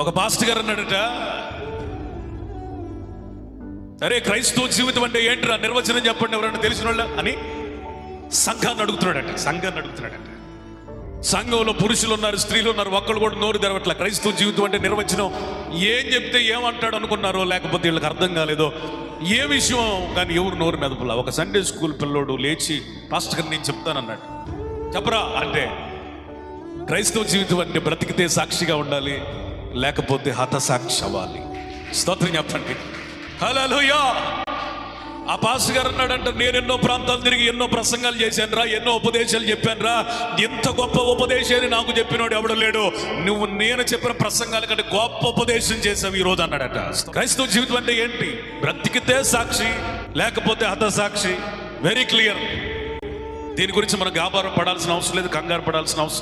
ఒక పాస్టర్ గారు అన్నాడట సరే క్రైస్తవ జీవితం అంటే ఏంట్రా? నిర్వచనం చెప్పండి ఎవరైనా తెలిసిన వాళ్ళ అని సంఘాన్ని అడుగుతున్నాడట సంఘాన్ని అడుగుతున్నాడట. సంఘంలో పురుషులు ఉన్నారు స్త్రీలు ఉన్నారు ఒక్కళ్ళు కూడా నోరు తెరవట్ల. క్రైస్తవ జీవితం అంటే నిర్వచనం. ఏం చెప్తే ఏమంటాడు అనుకున్నారో లేకపోతే వీళ్ళకి అర్థం కాలేదో ఏ విషయం? కానీ ఎవరు నోరు మెదపలా ఒక సండే స్కూల్ పిల్లోడు లేచి పాస్టర్ గారు నేను చెప్తానన్నాడు చెప్పరా? అంటే క్రైస్తవ జీవితం అంటే బ్రతికితే సాక్షిగా ఉండాలి లేకపోతే హతసాక్షి అవ్వాలి స్తోత్రం చెప్పండి. హలోయా ఆ పాస్ గారు అన్నాడంట నేను ఎన్నో ప్రాంతాలు తిరిగి ఎన్నో ప్రసంగాలు చేశాను రా ఎన్నో ఉపదేశాలు చెప్పాను రా ఎంత గొప్ప ఉపదేశాన్ని నాకు చెప్పినోడు ఎవడు లేడు. నువ్వు నేను చెప్పిన ప్రసంగాల కంటే గొప్ప ఉపదేశం చేసావు ఈ రోజు అన్నాడట. క్రైస్తవ జీవితం అంటే ఏంటి? బ్రతికితే సాక్షి లేకపోతే హతసాక్షి. వెరీ క్లియర్ దీని గురించి మనం గాబారం పడాల్సిన అవసరం లేదు కంగారు పడాల్సిన అవసరం